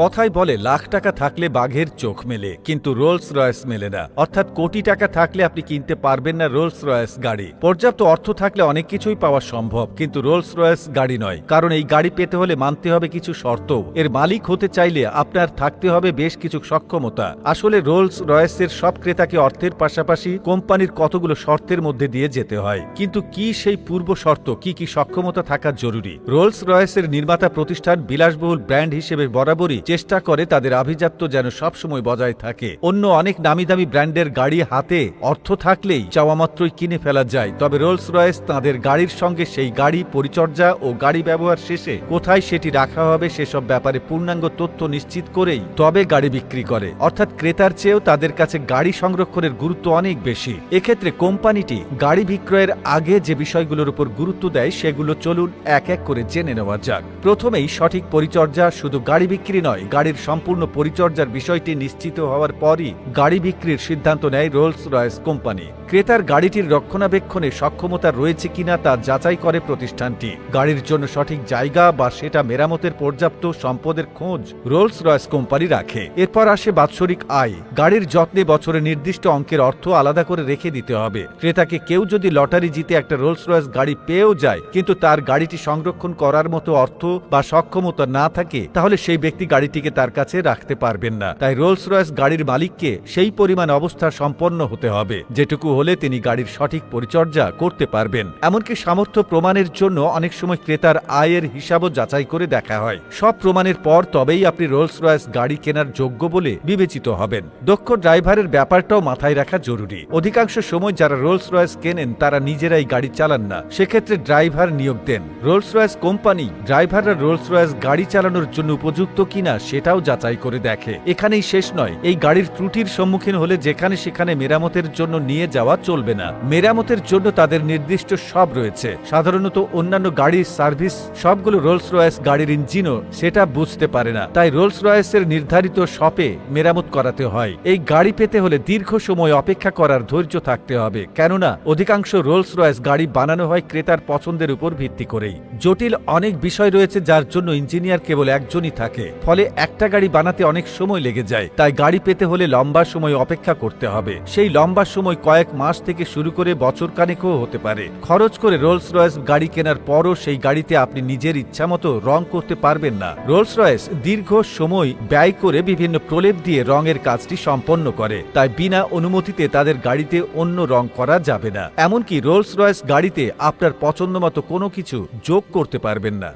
কথায় বলে লাখ টাকা থাকলে বাঘের চোখ মেলে, কিন্তু রোলস রয়েস মেলে না। অর্থাৎ কোটি টাকা থাকলে আপনি কিনতে পারবেন না রোলস রয়েস গাড়ি। পর্যাপ্ত অর্থ থাকলে অনেক কিছুই পাওয়া সম্ভব, কিন্তু রোলস রয়েস গাড়ি নয়, কারণ এই গাড়ি পেতে হলে মানতে হবে কিছু শর্ত এর মালিক হতে চাইলে আপনার থাকতে হবে বেশ কিছু সক্ষমতা। আসলে রোলস রয়েসের সব ক্রেতাকে অর্থের পাশাপাশি কোম্পানির কতগুলো শর্তের মধ্যে দিয়ে যেতে হয়। কিন্তু কি সেই পূর্ব শর্ত, কি কি সক্ষমতা থাকা জরুরি? রোলস রয়েসের নির্মাতা প্রতিষ্ঠান বিলাসবহুল ব্র্যান্ড হিসেবে বরাবরই চেষ্টা করে তাদের আভিজাত্য যেন সবসময় বজায় থাকে। অন্য অনেক নামি দামি ব্র্যান্ডের গাড়ি হাতে অর্থ থাকলেই চাওয়া মাত্রই কিনে ফেলা যায়। তবে রোলস রয়েস তাদের গাড়ির সঙ্গে সেই গাড়ি পরিচর্যা ও গাড়ি ব্যবহার শেষে কোথায় সেটি রাখা হবে সেসব ব্যাপারে পূর্ণাঙ্গ তথ্য নিশ্চিত করেই তবে গাড়ি বিক্রি করে। অর্থাৎ ক্রেতার চেয়েও তাদের কাছে গাড়ি সংরক্ষণের গুরুত্ব অনেক বেশি। এক্ষেত্রে কোম্পানিটি গাড়ি বিক্রয়ের আগে যে বিষয়গুলোর উপর গুরুত্ব দেয় সেগুলো চলুন এক এক করে জেনে নেওয়া যাক। প্রথমেই সঠিক পরিচর্যা শুধু গাড়ি বিক্রি নয় গাড়ির সম্পূর্ণ পরিচর্যার বিষয়টি নিশ্চিত হওয়ার পরই গাড়ি বিক্রির সিদ্ধান্ত নেয় রোলস রয়েস কোম্পানি। ক্রেতার গাড়িটির রক্ষণাবেক্ষণে সক্ষমতা রয়েছে কিনা তা যাচাই করে প্রতিষ্ঠানটি। গাড়ির জন্য সঠিক জায়গা বা সেটা মেরামতের পর্যাপ্ত সম্পদের খোঁজ রোলস রয়েস কোম্পানি রাখে। এরপর আসে বাৎসরিক আয়। গাড়ির যত্নে বছরে নির্দিষ্ট অঙ্কের অর্থ আলাদা করে রেখে দিতে হবে। ক্রেতাকে কেউ যদি লটারি জিতে একটা রোলস রয়েস গাড়ি পেয়েও যায়, কিন্তু তার গাড়িটি সংরক্ষণ করার মতো অর্থ বা সক্ষমতা না থাকে, তাহলে সেই ব্যক্তি গাড়িটিকে তার কাছে রাখতে পারবেন না। তাই রোলস রয়েস গাড়ির মালিককে সেই পরিমাণ অবস্থা সম্পন্ন হতে হবে, যেটুকু হলে তিনি গাড়ির সঠিক পরিচর্যা করতে পারবেন। এমনকি সামর্থ্য প্রমাণের জন্য অনেক সময় ক্রেতার আয়ের হিসাবও যাচাই করে দেখা হয়। সব প্রমাণের পর তবেই আপনি রোলস রয়েস গাড়ি কেনার যোগ্য বলে বিবেচিত হবেন। দক্ষ ড্রাইভারের ব্যাপারটাও মাথায় রাখা জরুরি। অধিকাংশ সময় যারা রোলস রয়েস কেনেন, তারা নিজেরাই গাড়ি চালান না। সেক্ষেত্রে ড্রাইভার নিয়োগ দেন। রোলস রয়েস কোম্পানি ড্রাইভাররা রোলস রয়েস গাড়ি চালানোর জন্য উপযুক্ত কিনা সেটাও যাচাই করে দেখে। এখানেই শেষ নয়, এই গাড়ির ত্রুটির সম্মুখীন হলে যেখানে সেখানে মেরামতের জন্য নিয়ে যাওয়া চলবে না। মেরামতের জন্য তাদের নির্দিষ্ট সব রয়েছে। সাধারণত অন্যান্য গাড়ির সার্ভিস, সবগুলো রোলস রয়েস গাড়ির ইঞ্জিনও সেটা বুঝতে পারে না। তাই রোলস রয়েসের নির্ধারিত শপে মেরামত করাতে হয়। এই গাড়ি পেতে হলে দীর্ঘ সময় অপেক্ষা করার ধৈর্য থাকতে হবে। কেননা, অধিকাংশ রোলস রয়েস গাড়ি বানানো হয় ক্রেতার পছন্দের উপর ভিত্তি করেই। জটিল অনেক বিষয় রয়েছে যার জন্য ইঞ্জিনিয়ার কেবল একজনই থাকে। ফলে একটা গাড়ি বানাতে অনেক সময় লেগে যায়। তাই গাড়ি পেতে হলে লম্বা সময় অপেক্ষা করতে হবে। সেই লম্বা সময় কয়েক মাস থেকে শুরু করে বছর কানেকও হতে পারে। খরচ করে রোলস রয়েস গাড়ি কেনার পরও সেই গাড়িতে আপনি নিজের ইচ্ছামতো রং করতে পারবেন না। রোলস রয়েস দীর্ঘ সময় ব্যয় করে বিভিন্ন প্রলেপ দিয়ে রঙের কাজটি সম্পন্ন করে। তাই বিনা অনুমতিতে তাদের গাড়িতে অন্য রং করা যাবে না। এমনকি রোলস রয়েস গাড়িতে আপনার পছন্দ মতো কোনো কিছু যোগ করতে পারবেন না।